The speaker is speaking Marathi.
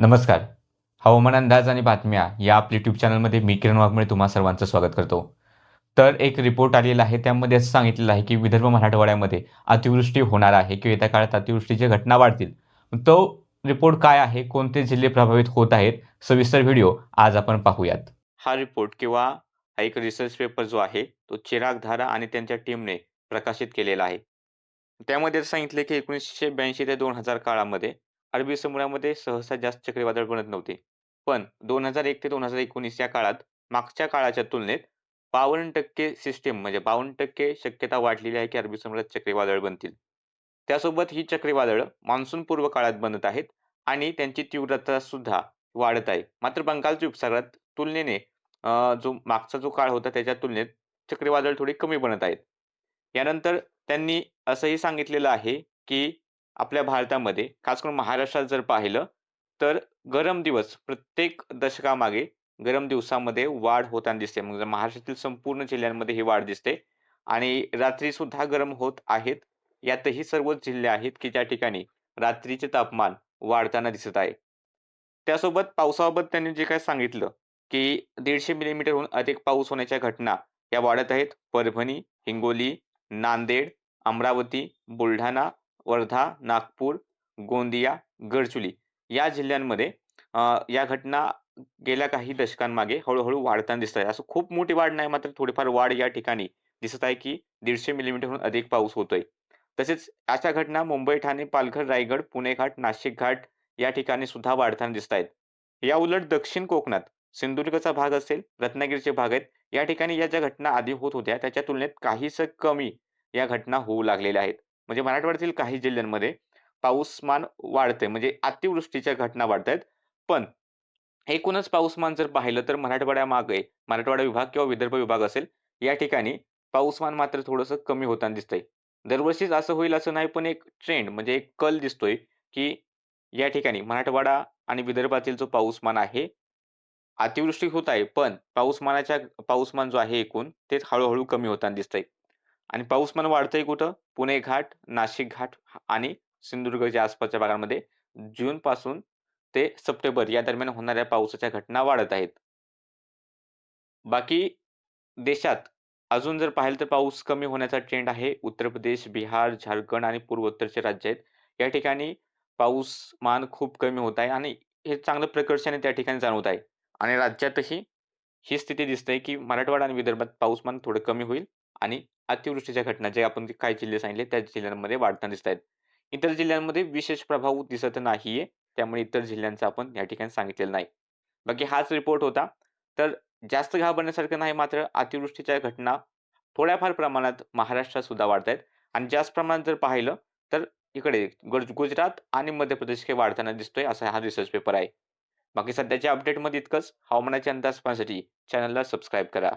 नमस्कार. हवामान अंदाज आणि बातम्या या आपल्या यूट्यूब चॅनलमध्ये मी किरण वाघमळे तुम्हा सर्वांचं स्वागत करतो. तर एक रिपोर्ट आलेला आहे त्यामध्ये असं सांगितलेलं आहे की विदर्भ मराठवाड्यामध्ये अतिवृष्टी होणार आहे किंवा येत्या काळात अतिवृष्टीच्या घटना वाढतील. तो रिपोर्ट काय आहे कोणते जिल्हे प्रभावित होत आहेत सविस्तर व्हिडिओ आज आपण पाहूयात. हा रिपोर्ट किंवा हा एक रिसर्च पेपर जो आहे तो चिराग धारा आणि त्यांच्या टीमने प्रकाशित केलेला आहे. त्यामध्ये सांगितले की एकोणीसशे ब्याऐंशी ते दोन हजार काळामध्ये अरबी समुद्रामध्ये सहसा जास्त चक्रीवादळ बनत नव्हते. पण दोन हजार एक ते दोन हजार एकोणीस या काळात मागच्या काळाच्या तुलनेत बावन्न टक्के सिस्टीम म्हणजे बावन्न टक्के शक्यता वाढलेली आहे की अरबी समुद्रात चक्रीवादळ बनतील. त्यासोबत ही चक्रीवादळ मान्सून पूर्व काळात बनत आहेत आणि त्यांची तीव्रता सुद्धा वाढत आहे. मात्र बंगालच्या उपसागरात तुलनेने जो मागचा जो काळ होता त्याच्या तुलनेत चक्रीवादळ थोडी कमी बनत आहेत. यानंतर त्यांनी असंही सांगितलेलं आहे की आपल्या भारतामध्ये खास करून महाराष्ट्रात जर पाहिलं तर गरम दिवस प्रत्येक दशकामागे गरम दिवसामध्ये वाढ होताना दिसते. म्हणजे महाराष्ट्रातील संपूर्ण जिल्ह्यांमध्ये ही वाढ दिसते आणि रात्री सुद्धा गरम होत आहेत. यातही सर्वच जिल्हे आहेत की ज्या ठिकाणी रात्रीचे तापमान वाढताना दिसत आहे. त्यासोबत पावसाबाबत त्यांनी जे काय सांगितलं की दीडशे मिलीमीटरहून अधिक पाऊस होण्याच्या घटना या वाढत आहेत. परभणी हिंगोली नांदेड अमरावती बुलढाणा वर्धा नागपूर गोंदिया गडचुली या जिल्ह्यांमध्ये या घटना गेल्या काही दशकांमागे हळूहळू वाढताना दिसत आहे असं खूप मोठी वाढ नाही मात्र थोडीफार वाढ या ठिकाणी दिसत आहे की दीडशे मिलीमीटरहून अधिक पाऊस होतोय. तसेच अशा घटना मुंबई ठाणे पालघर रायगड पुणे घाट नाशिक घाट या ठिकाणी सुद्धा वाढताना दिसत आहेत. या उलट दक्षिण कोकणात सिंधुदुर्गचा भाग असेल रत्नागिरीचे भाग आहेत या ठिकाणी या ज्या घटना आधी होत होत्या त्याच्या तुलनेत काहीसं कमी या घटना होऊ लागलेल्या आहेत. म्हणजे मराठवाड्यातील काही जिल्ह्यांमध्ये पाऊसमान वाढतंय. म्हणजे अतिवृष्टीच्या घटना वाढत आहेत पण एकूणच पाऊसमान जर पाहिलं तर मराठवाड्यामागे मराठवाडा विभाग किंवा विदर्भ विभाग असेल या ठिकाणी पाऊसमान मात्र थोडंसं कमी होताना दिसतंय. दरवर्षीच असं होईल असं नाही पण एक ट्रेंड म्हणजे एक कल दिसतोय की या ठिकाणी मराठवाडा आणि विदर्भातील जो पाऊसमान आहे अतिवृष्टी होत आहे पण पाऊसमानाच्या पाऊसमान जो आहे एकूण ते हळूहळू कमी होताना दिसतंय. आणि पाऊसमान वाढतंय कुठं? पुणे घाट नाशिक घाट आणि सिंधुदुर्गच्या आसपासच्या भागांमध्ये जून पासून ते सप्टेंबर या दरम्यान होणाऱ्या पावसाच्या घटना वाढत आहेत. बाकी देशात अजून जर पाहिलं तर पाऊस कमी होण्याचा ट्रेंड आहे. उत्तर प्रदेश बिहार झारखंड आणि पूर्वोत्तरचे राज्य आहेत. या ठिकाणी पाऊसमान खूप कमी होत आहे आणि हे चांगलं प्रकर्षाने त्या ठिकाणी जाणवत आहे. आणि राज्यातही ही स्थिती दिसते की मराठवाडा आणि विदर्भात पाऊसमान थोडं कमी होईल आणि अतिवृष्टीच्या घटना जे आपण काही जिल्हे सांगितले त्या जिल्ह्यांमध्ये वाढताना दिसत आहेत. इतर जिल्ह्यांमध्ये विशेष प्रभाव दिसत नाहीये. त्यामुळे इतर जिल्ह्यांचा आपण या ठिकाणी सांगितलेलं नाही. बाकी हाच रिपोर्ट होता. तर जास्त घाबरण्यासारखं नाही मात्र अतिवृष्टीच्या घटना थोड्याफार प्रमाणात महाराष्ट्रात सुद्धा वाढत आहेत. आणि जास्त प्रमाणात जर पाहिलं तर इकडे गुजरात आणि मध्य प्रदेश हे वाढताना दिसतोय असा हा रिसर्च पेपर आहे. बाकी सध्याच्या अपडेटमध्ये इतकंच. हवामानाचे अंदाज पाहण्यासाठी चॅनलला सबस्क्राईब करा.